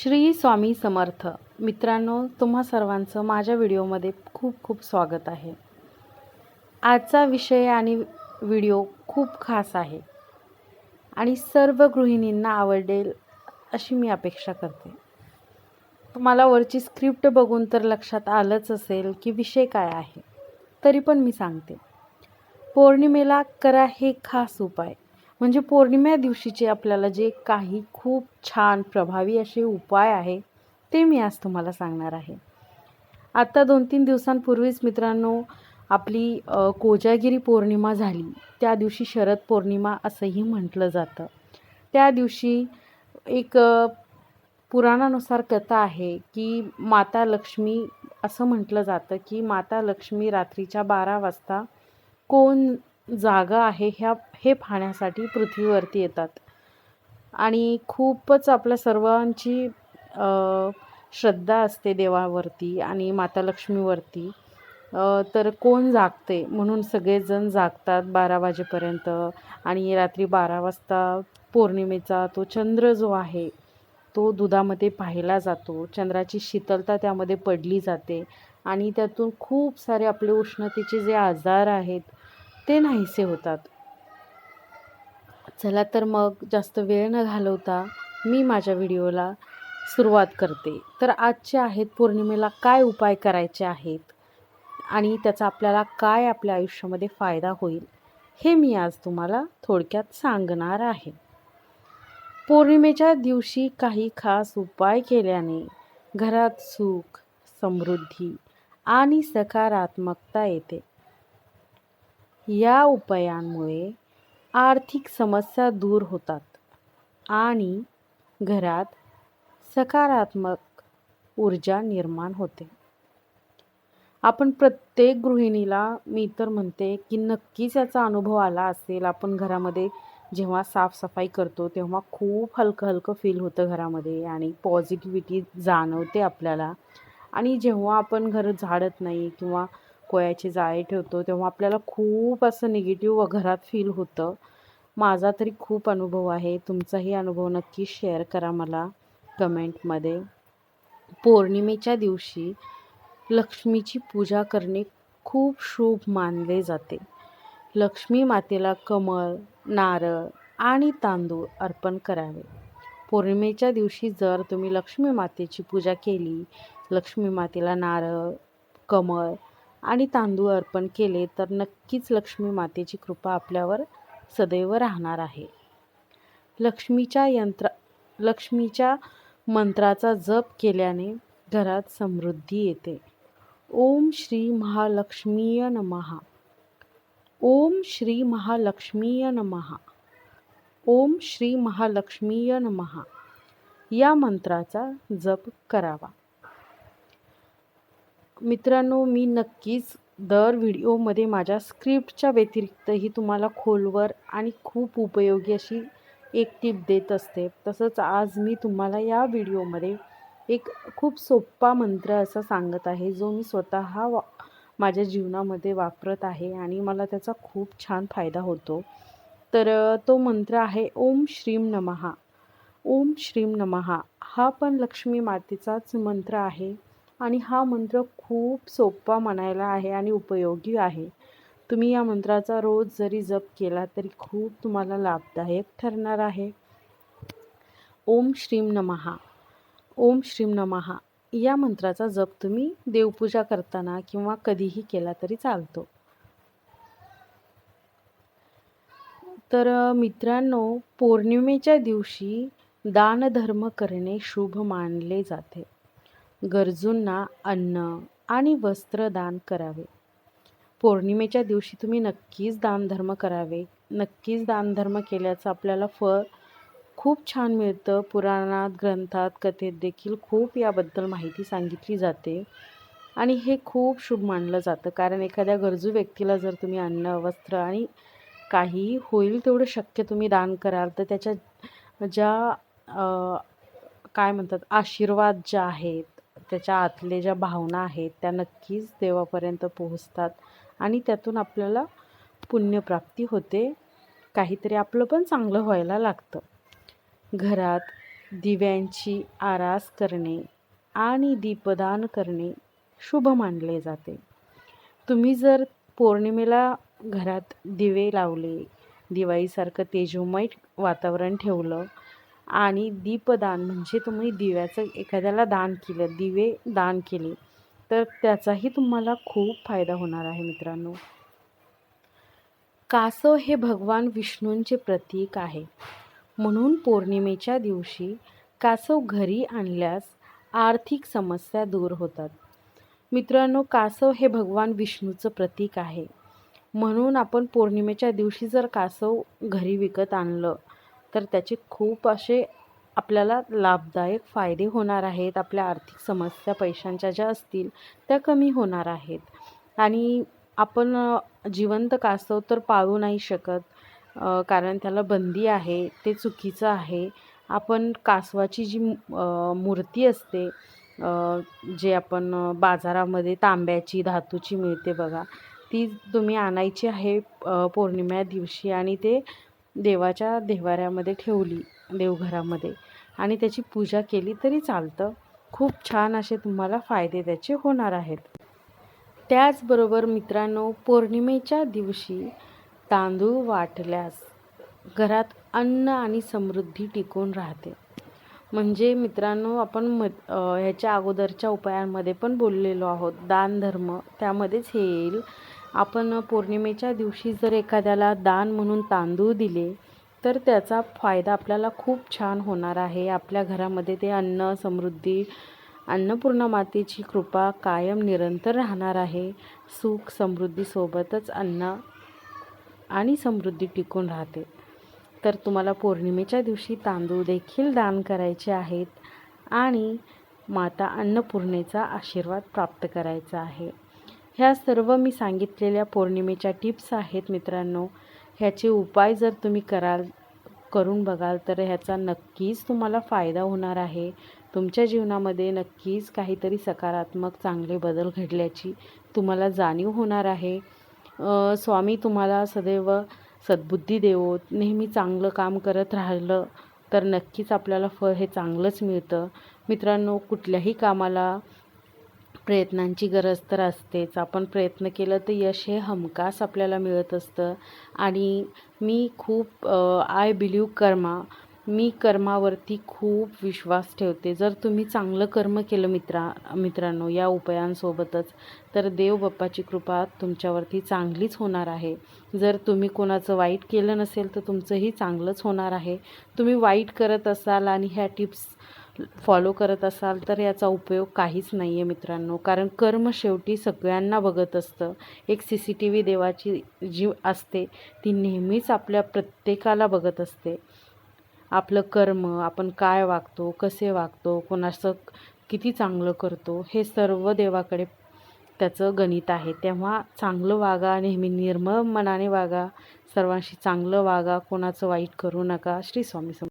श्री स्वामी समर्थ. मित्रांनो तुम्हा सर्वांचं माझ्या व्हिडिओमध्ये खूप खूप स्वागत आहे. आजचा विषय आणि व्हिडिओ खूप खास आहे आणि सर्व गृहिणींना आवडेल अशी मी अपेक्षा करते. तुम्हाला वरची स्क्रिप्ट बघून तर लक्षात आलंच असेल की विषय काय आहे तरी पण मी सांगते. पौर्णिमेला करा हे खास उपाय. म्हणजे पौर्णिमा दिवशीचे आपल्याला जे काही खूप छान प्रभावी असे उपाय आहे ते मी आज तुम्हाला सांगणार आहे. आत्ता दोन तीन दिवसांपूर्वीच मित्रांनो आपली कोजागिरी पौर्णिमा झाली. त्या दिवशी शरद पौर्णिमा असंही म्हटलं जातं. त्या दिवशी एक पुराणानुसार कथा आहे की माता लक्ष्मी असं म्हटलं जातं की माता लक्ष्मी रात्रीच्या बारा वाजता कोण जागा आहे ह्या हे पाहण्यासाठी पृथ्वीवरती येतात. आणि खूपच आपल्या सर्वांची श्रद्धा असते देवावरती आणि माता लक्ष्मीवरती. तर कोण जागते म्हणून सगळेजण जागतात बारा वाजेपर्यंत आणि रात्री बारा वाजता पौर्णिमेचा तो चंद्र जो आहे तो दुधामध्ये पाहिला जातो. चंद्राची शीतलता त्यामध्ये पडली जाते आणि त्यातून खूप सारे आपले उष्णतेचे जे आजार आहेत ते नाहीसे होतात. चला तर मग जास्त वेळ न घालवता मी माझ्या व्हिडिओला सुरुवात करते. तर आजचे आहेत पौर्णिमेला काय उपाय करायचे आहेत? आणि त्याचा आपल्याला काय आपल्या आयुष्यामध्ये फायदा होईल? हे मी आज तुम्हाला थोडक्यात सांगणार आहे. पौर्णिमेच्या दिवशी काही खास उपाय केल्याने घरात सुख समृद्धी आणि सकारात्मकता येते. या उपायांमुळे आर्थिक समस्या दूर होतात आणि घरात सकारात्मक ऊर्जा निर्माण होते. आपण प्रत्येक गृहिणीला मी तर म्हणते की नक्कीच याचा अनुभव आला असेल. आपण घरामध्ये जेव्हा साफसफाई करतो तेव्हा खूप हलकं हलकं फील होतं घरामध्ये आणि पॉझिटिव्हिटी जाणवते आपल्याला. आणि जेव्हा आपण घर झाडत नाही किंवा कोयाची जाळी ठेवतो तेव्हा आपल्याला खूप असं निगेटिव्ह घरात फील होतं. माझा तरी खूप अनुभव आहे. तुमचाही अनुभव नक्की शेअर करा मला कमेंटमध्ये पौर्णिमेच्या दिवशी लक्ष्मीची पूजा करणे खूप शुभ मानले जाते. लक्ष्मी मातेला कमळ नारळ आणि तांदूळ अर्पण करावे. पौर्णिमेच्या दिवशी जर तुम्ही लक्ष्मी मातेची पूजा केली लक्ष्मी मातेला नारळ कमळ आणि तांदूळ अर्पण केले तर नक्कीच लक्ष्मी मातेची कृपा आपल्यावर सदैव राहणार आहे. लक्ष्मीच्या यंत्र लक्ष्मीच्या मंत्राचा जप केल्याने घरात समृद्धी येते. ओम श्री महालक्ष्मीय नमहा ओम श्री महालक्ष्मीय नमहा ओम श्री महालक्ष्मीय नमहा या मंत्राचा जप करावा. मित्रांनो मी नक्कीच दर व्हिडिओमध्ये माझ्या स्क्रिप्टच्या व्यतिरिक्तही तुम्हाला खोलवर आणि खूप उपयोगी अशी एक टीप देत असते. तसंच आज मी तुम्हाला या व्हिडिओमध्ये एक खूप सोप्पा मंत्र असा सांगत आहे जो मी स्वतः वा माझ्या जीवनामध्ये वापरत आहे आणि मला त्याचा खूप छान फायदा होतो. तर तो मंत्र आहे ओम श्रीम नमहा ओम श्रीम नमहा हा पण लक्ष्मी मातेचाच मंत्र आहे. आणि हा मंत्र खूप सोपा म्हणायला आहे आणि उपयोगी आहे. तुम्ही या मंत्राचा रोज जरी जप केला तरी खूप तुम्हाला लाभदायक ठरणार आहे. ओम श्रीम नमहा ओम श्रीम नमहा या मंत्राचा जप तुम्ही देवपूजा करताना किंवा कधीही केला तरी चालतो. तर मित्रांनो पौर्णिमेच्या दिवशी दानधर्म करणे शुभ मानले जाते. गरजूंना अन्न आणि वस्त्र दान करावे. पौर्णिमेच्या दिवशी तुम्ही नक्कीच दानधर्म करावे. नक्कीच दानधर्म केल्याचं आपल्याला फळ खूप छान मिळतं. पुराणात ग्रंथात कथेत देखील खूप याबद्दल माहिती सांगितली जाते. आणि हे खूप शुभ मानलं जातं. कारण एखाद्या गरजू व्यक्तीला जर तुम्ही अन्न वस्त्र आणि काही होईल तेवढं शक्य तुम्ही दान कराल तर त्याच्या ज्या काय म्हणतात आशीर्वाद ज्या आहेत त्याच्या आतले ज्या भावना आहेत त्या नक्कीच देवापर्यंत पोहोचतात आणि त्यातून आपल्याला पुण्यप्राप्ती होते. काहीतरी आपलं पण चांगलं व्हायला लागतं. घरात दिव्यांची आरास करणे आणि दीपदान करणे शुभ मानले जाते. तुम्ही जर पौर्णिमेला घरात दिवे लावले दिवाळीसारखं तेजोमय वातावरण ठेवलं आणि दीपदान म्हणजे तुम्ही दिव्याचं एखाद्याला दान केलं दिवे दान केले तर त्याचाही तुम्हाला खूप फायदा होणार आहे मित्रांनो. कासव हे भगवान विष्णूंचे प्रतीक आहे. म्हणून पौर्णिमेच्या दिवशी कासव घरी आणल्यास आर्थिक समस्या दूर होतात. मित्रांनो कासव हे भगवान विष्णूचं प्रतीक आहे. म्हणून आपण पौर्णिमेच्या दिवशी जर कासव घरी विकत आणलं तर त्याचे खूप असे आपल्याला लाभदायक फायदे होणार आहेत. आपल्या आर्थिक समस्या पैशांच्या ज्या असतील त्या कमी होणार आहेत. आणि आपण जिवंत कासव तर पाळू नाही शकत कारण त्याला बंदी आहे ते चुकीचं आहे. आपण कासवाची जी मूर्ती असते जे आपण बाजारामध्ये तांब्याची धातूची मिळते बघा ती तुम्ही आणायची आहे पौर्णिमा दिवशी आणि ते देवाच्या देव्हाऱ्यामध्ये ठेवली देवघरामध्ये. आणि त्याची पूजा केली तरी चालतं. खूप छान असे तुम्हाला फायदे त्याचे होणार आहेत. त्याचबरोबर मित्रांनो पौर्णिमेच्या दिवशी तांदूळ वाटल्यास घरात अन्न आणि समृद्धी टिकून राहते. म्हणजे मित्रांनो आपण म ह्याच्या अगोदरच्या उपायांमध्ये पण बोललेलो आहोत. दान धर्म त्यामध्येच हे येईल. आपण पौर्णिमेच्या दिवशी जर एखाद्याला दान म्हणून तांदूळ दिले तर त्याचा फायदा आपल्याला खूप छान होणार आहे. आपल्या घरामध्ये ते अन्न समृद्धी अन्नपूर्णा मातेची कृपा कायम निरंतर राहणार आहे. सुख समृद्धीसोबतच अन्न आणि समृद्धी टिकून राहते. तर तुम्हाला पौर्णिमेच्या दिवशी तांदूळ देखील दान करायचे आहेत आणि माता अन्नपूर्णेचा आशीर्वाद प्राप्त करायचा आहे. ह्या सर्व मी सांगितलेल्या पौर्णिमेच्या टिप्स आहेत मित्रांनो. ह्याचे उपाय जर तुम्ही कराल करून बघाल तर ह्याचा नक्कीच तुम्हाला फायदा होणार आहे. तुमच्या जीवनामध्ये नक्कीच काहीतरी सकारात्मक चांगले बदल घडल्याची तुम्हाला जाणीव होणार आहे. स्वामी तुम्हाला सदैव सद्बुद्धी देवो नेहमी चांगलं काम करत राहिलं तर नक्कीच आपल्याला फळ हे चांगलंच मिळतं. मित्रांनो कुठल्याही कामाला प्रयत्नांची गरज तर असतेच. आपण प्रयत्न केलं तर यश हे हमखास आपल्याला मिळत असतं. आणि मी खूप आय बिलीव कर्मा. मी कर्मावरती खूप विश्वास ठेवते. जर तुम्ही चांगलं कर्म केलं मित्रा मित्रांनो या उपायांसोबतच तर देव बाप्पाची कृपा तुमच्यावरती चांगलीच होणार आहे. जर तुम्ही कोणाचं वाईट केलं नसेल तर तुमचंही चांगलंच होणार आहे. तुम्ही वाईट करत असाल आणि ह्या टिप्स फॉलो करत असाल तर याचा उपयोग काहीच नाही आहे मित्रांनो. कारण कर्म शेवटी सगळ्यांना बघत असतं. एक सी सी टी व्ही देवाची जी असते ती नेहमीच आपल्या प्रत्येकाला बघत असते. आपलं कर्म आपण काय वागतो कसे वागतो कोणाचं किती चांगलं करतो हे सर्व देवाकडे त्याचं गणित आहे. तेव्हा चांगलं वागा नेहमी निर्मळ मनाने वागा सर्वांशी चांगलं वागा कोणाचं वाईट करू नका. श्री स्वामी